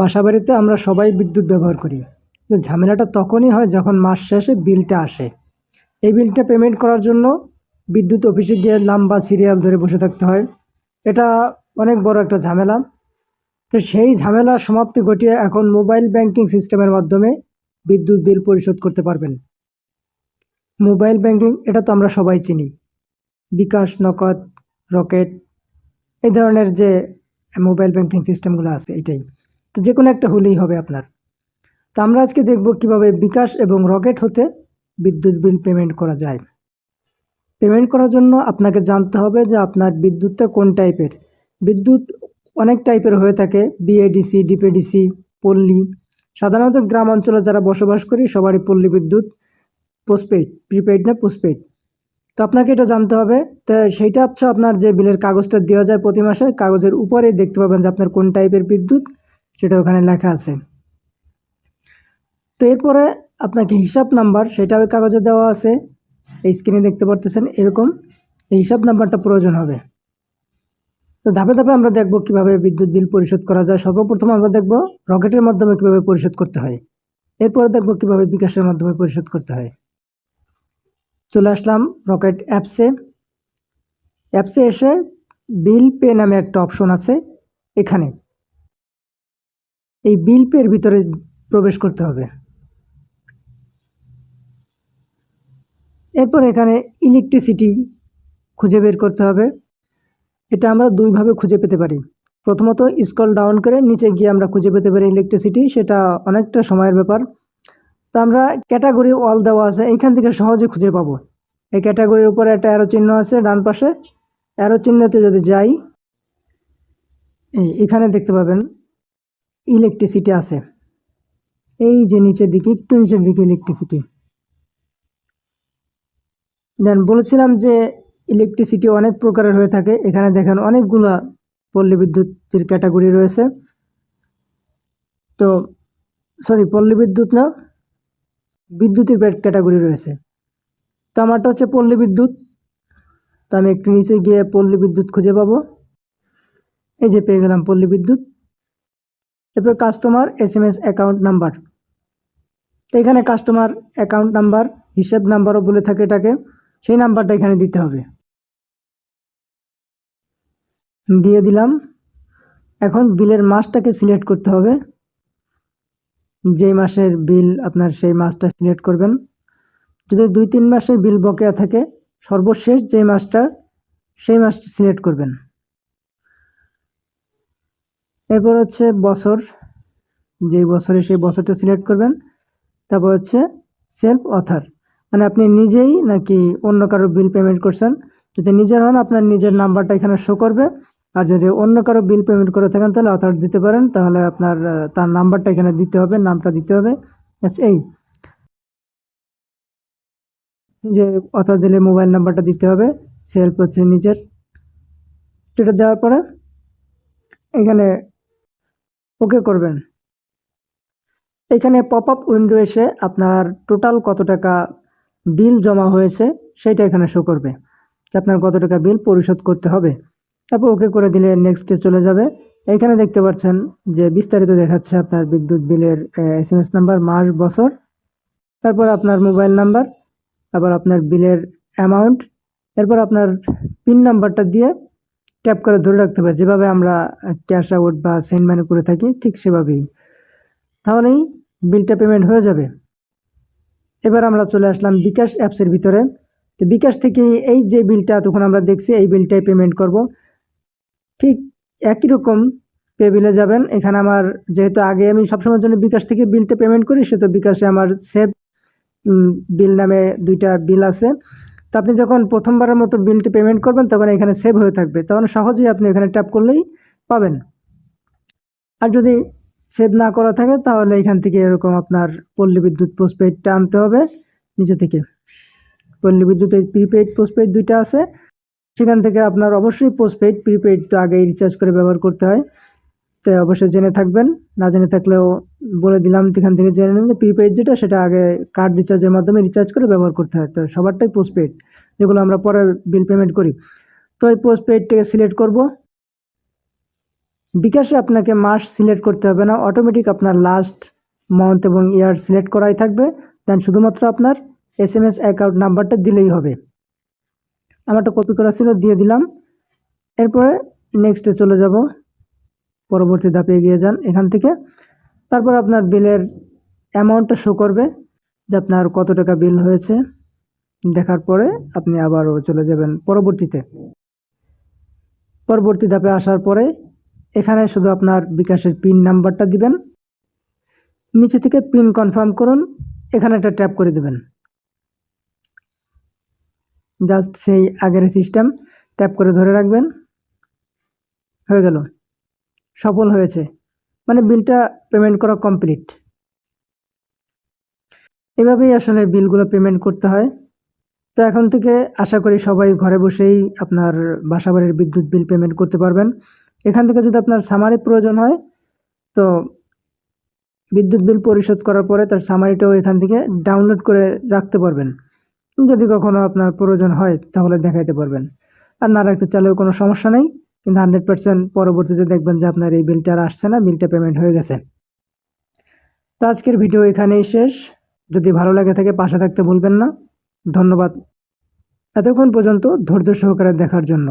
বাসাবাড়িতে আমরা সবাই বিদ্যুৎ ব্যবহার করি। ঝামেলাটা তখনই হয় যখন মাস শেষে বিলটা আসে। এই বিলটা পেমেন্ট করার জন্য বিদ্যুৎ অফিসে গিয়ে লম্বা সিরিয়াল ধরে বসে থাকতে হয়। এটা অনেক বড় একটা ঝামেলা। তো সেই ঝামেলা সমাপ্তি ঘটিয়ে এখন মোবাইল ব্যাংকিং সিস্টেমের মাধ্যমে বিদ্যুৎ বিল পরিশোধ করতে পারবেন। মোবাইল ব্যাংকিং এটা তো আমরা সবাই চিনি। বিকাশ নকদ রকেট, এই ধরনের যে মোবাইল ব্যাংকিং সিস্টেমগুলো আছে, এটাই। তো যে কোনো একটা হলেই হবে আপনার। তো আমরা আজকে দেখব কীভাবে বিকাশ এবং রকেট হতে বিদ্যুৎ বিল পেমেন্ট করা যায়। পেমেন্ট করার জন্য আপনাকে জানতে হবে যে আপনার বিদ্যুৎটা কোন টাইপের। বিদ্যুৎ অনেক টাইপের হয়ে থাকে বিএডিসি ডিপিডিসি পল্লী। সাধারণত গ্রাম অঞ্চলে যারা বসবাস করি, সবারই পল্লী বিদ্যুৎ পোস্টপেড প্রিপেড না পোস্টপেড তো আপনাকে এটা জানতে হবে। তো সেইটা হচ্ছে আপনার যে বিলের কাগজটা দেওয়া যায় প্রতি মাসে, কাগজের উপরে দেখতে পাবেন যে আপনার কোন টাইপের বিদ্যুৎ। সেটা ওখানে লেখা আছে। তো এরপরে আপনাকে হিসাব নাম্বার সেটা ওই কাগজে দেওয়া আছে। এই স্ক্রিনে দেখতে পারতেছেন এরকম। এই হিসাব নাম্বারটা প্রয়োজন হবে। তো ধাপে ধাপে আমরা দেখব কীভাবে বিদ্যুৎ বিল পরিশোধ করা যায়। সর্বপ্রথম আমরা দেখব রকেটের মাধ্যমে কীভাবে পরিশোধ করতে হয়। এরপরে দেখব কীভাবে বিকাশের মাধ্যমে পরিশোধ করতে হয়। চলে আসলাম রকেট অ্যাপসে অ্যাপসে এসে বিল পে নামে একটা অপশন আছে। এখানে এই বিল পের ভিতরে প্রবেশ করতে হবে। এরপর এখানে ইলেকট্রিসিটি খুঁজে বের করতে হবে। এটা আমরা দুইভাবে খুঁজে পেতে পারি। প্রথমত স্কল ডাউন করে নিচে গিয়ে আমরা খুঁজে পেতে পারি ইলেকট্রিসিটি সেটা অনেকটা সময়ের ব্যাপার। তো আমরা ক্যাটাগরি অল দেওয়া আছে, এইখান থেকে সহজে খুঁজে পাবো। এই ক্যাটাগরির উপরে একটা অ্যারো চিহ্ন আছে ডান পাশে। অ্যারো চিহ্নতে যদি যাই এখানে দেখতে পাবেন ইলেকট্রিসিটি আছে। এই যে নিচের দিকে, একটু নিচের দিকে ইলেকট্রিসিটি দেন বলেছিলাম যে ইলেকট্রিসিটি অনেক প্রকারের হয়ে থাকে। এখানে দেখেন অনেকগুলা পল্লী বিদ্যুতের ক্যাটাগরি রয়েছে। তো সরি পল্লী বিদ্যুৎ না, বিদ্যুতের ক্যাটাগরি রয়েছে। তো আমারটা হচ্ছে পল্লী বিদ্যুৎ তো আমি একটু নিচে গিয়ে পল্লী বিদ্যুৎ খুঁজে পাবো। এই যে পেয়ে গেলাম পল্লী বিদ্যুৎ এরপর customer S M S account number তো এখানে কাস্টমার অ্যাকাউন্ট নাম্বার হিসাব নাম্বারও বলে থাকে এটাকে। সেই নাম্বারটা এখানে দিতে হবে। দিয়ে দিলাম। এখন বিলের মাসটাকে সিলেক্ট করতে হবে। যেই মাসের বিল আপনার সেই মাসটা সিলেক্ট করবেন। যদি দুই তিন মাসের বিল বকেয়া থাকে, সর্বশেষ যে মাসটা, সেই মাসটি সিলেক্ট করবেন। এরপর হচ্ছে বছর, যেই বছরে সেই বছরটা সিলেক্ট করবেন, তারপর হচ্ছে সেলফ অথার মানে আপনি নিজেই নাকি অন্য কারও বিল পেমেন্ট করছেন। যদি নিজের হন, আপনার নিজের নাম্বারটা এখানে শো করবে। আর যদি অন্য কারও বিল পেমেন্ট করে থাকেন, তাহলে অথার দিতে পারেন। তাহলে আপনার তার নাম্বারটা এখানে দিতে হবে, নামটা দিতে হবে। এই। যে অথার দিলে মোবাইল নাম্বারটা দিতে হবে সেলফ হচ্ছে নিজের। সেটা দেওয়ার পরে, এখানে ওকে করবেন। এখানে পপ আপ উইন্ডো এসে আপনার টোটাল কত টাকা বিল জমা হয়েছে সেটা এখানে শো করবে। যে আপনার কত টাকা বিল পরিশোধ করতে হবে। তারপর ওকে করে দিলে নেক্সটে চলে যাবে। এখানে দেখতে পাচ্ছেন যে বিস্তারিত দেখাচ্ছে আপনার বিদ্যুৎ বিলের এস এম এস নাম্বার মাস, বছর। তারপর আপনার মোবাইল নাম্বার তারপর আপনার বিলের অ্যামাউন্ট এরপর আপনার পিন নাম্বারটা দিয়ে ট্যাপ করে ধরে রাখতে হবে যেভাবে আমরা ক্যাশ আউট বা সেন্ড মানি করে থাকি, ঠিক সেভাবেই। তাহলেই বিলটা পেমেন্ট হয়ে যাবে। এবার আমরা চলে আসলাম বিকাশ অ্যাপসের ভিতরে। তো বিকাশ থেকে এই যে বিলটা তখন আমরা দেখছি এই বিলটাই পেমেন্ট করব। ঠিক একই রকম পে বিলে যাবেন। এখানে আমার, যেহেতু আগে আমি সবসময়ের জন্য বিকাশ থেকে বিলটা পেমেন্ট করি সে তো বিকাশে আমার সেভ বিল নামে দুইটা বিল আছে। তো আপনি যখন প্রথমবারের মতো বিলটি পেমেন্ট করবেন, তখন এখানে সেভ হয়ে থাকবে। তখন সহজেই আপনি এখানে ট্যাপ করলেই পাবেন। আর যদি সেভ না করা থাকে, তাহলে এখান থেকে এরকম আপনার পল্লী বিদ্যুৎ পোস্টপেডটা আনতে হবে নিচে থেকে। পল্লী বিদ্যুতের প্রিপেড পোস্টপেড দুইটা আছে। সেখান থেকে আপনার অবশ্যই পোস্টপেড প্রিপেড তো আগেই রিচার্জ করে ব্যবহার করতে হয়। তো অবশ্যই জেনে থাকবেন। না জেনে থাকলেও বলে দিলাম এখান থেকে জেনে যে প্রিপেড যেটা, সেটা আগে কার্ড রিচার্জের মাধ্যমে রিচার্জ করে ব্যবহার করতে হয়। তো সবারটাই পোস্টপেড যেগুলো আমরা পরে বিল পেমেন্ট করি। তো এই পোস্টপেডটাকে সিলেক্ট করব। বিকাশে আপনাকে মাস সিলেক্ট করতে হবে না অটোমেটিক আপনার লাস্ট মান্থ এবং ইয়ার সিলেক্ট করাই থাকবে। দেন শুধুমাত্র আপনার এস এম এস অ্যাকাউন্ট নাম্বারটা দিলেই হবে। আমারটা কপি করা ছিল, দিয়ে দিলাম। এরপরে নেক্সটে চলে যাব। পরবর্তী ধাপে এগিয়ে যান এখান থেকে। তারপর আপনার বিলের অ্যামাউন্টটা শো করবে যে আপনার কত টাকা বিল হয়েছে। দেখার পরে আপনি আবারও চলে যাবেন পরবর্তীতে। পরবর্তী ধাপে আসার পরে এখানে শুধু আপনার বিকাশের পিন নাম্বারটা দিবেন। নিচে থেকে পিন কনফার্ম করুন, এখানে একটা ট্যাপ করে দেবেন। জাস্ট সেই আগের সিস্টেম ট্যাপ করে ধরে রাখবেন। হয়ে গেল। সফল হয়েছে। মানে বিলটা পেমেন্ট করা কমপ্লিট এভাবেই আসলে বিলগুলো পেমেন্ট করতে হয়। তো এখন থেকে আশা করি সবাই ঘরে বসেই আপনার বাসাবাড়ির বিদ্যুৎ বিল পেমেন্ট করতে পারবেন। এখান থেকে যদি আপনার সামারি প্রয়োজন হয়, তো বিদ্যুৎ বিল পরিশোধ করার পরে তার সামারিটাও এখান থেকে ডাউনলোড করে রাখতে পারবেন। যদি কখনো আপনার প্রয়োজন হয়, তাহলে দেখাইতে পারবেন। আর না রাখতে চাইলেও কোনো সমস্যা নেই। কিন্তু হান্ড্রেড পার্সেন্ট পরবর্তীতে দেখবেন যে আপনার এই বিলটা আর আসছে না বিলটা পেমেন্ট হয়ে গেছে। তো আজকের ভিডিও এখানেই শেষ। যদি ভালো লাগে থাকে পাশে থাকতে ভুলবেন না। ধন্যবাদ। এতক্ষণ পর্যন্ত ধৈর্য সহকারে দেখার জন্য।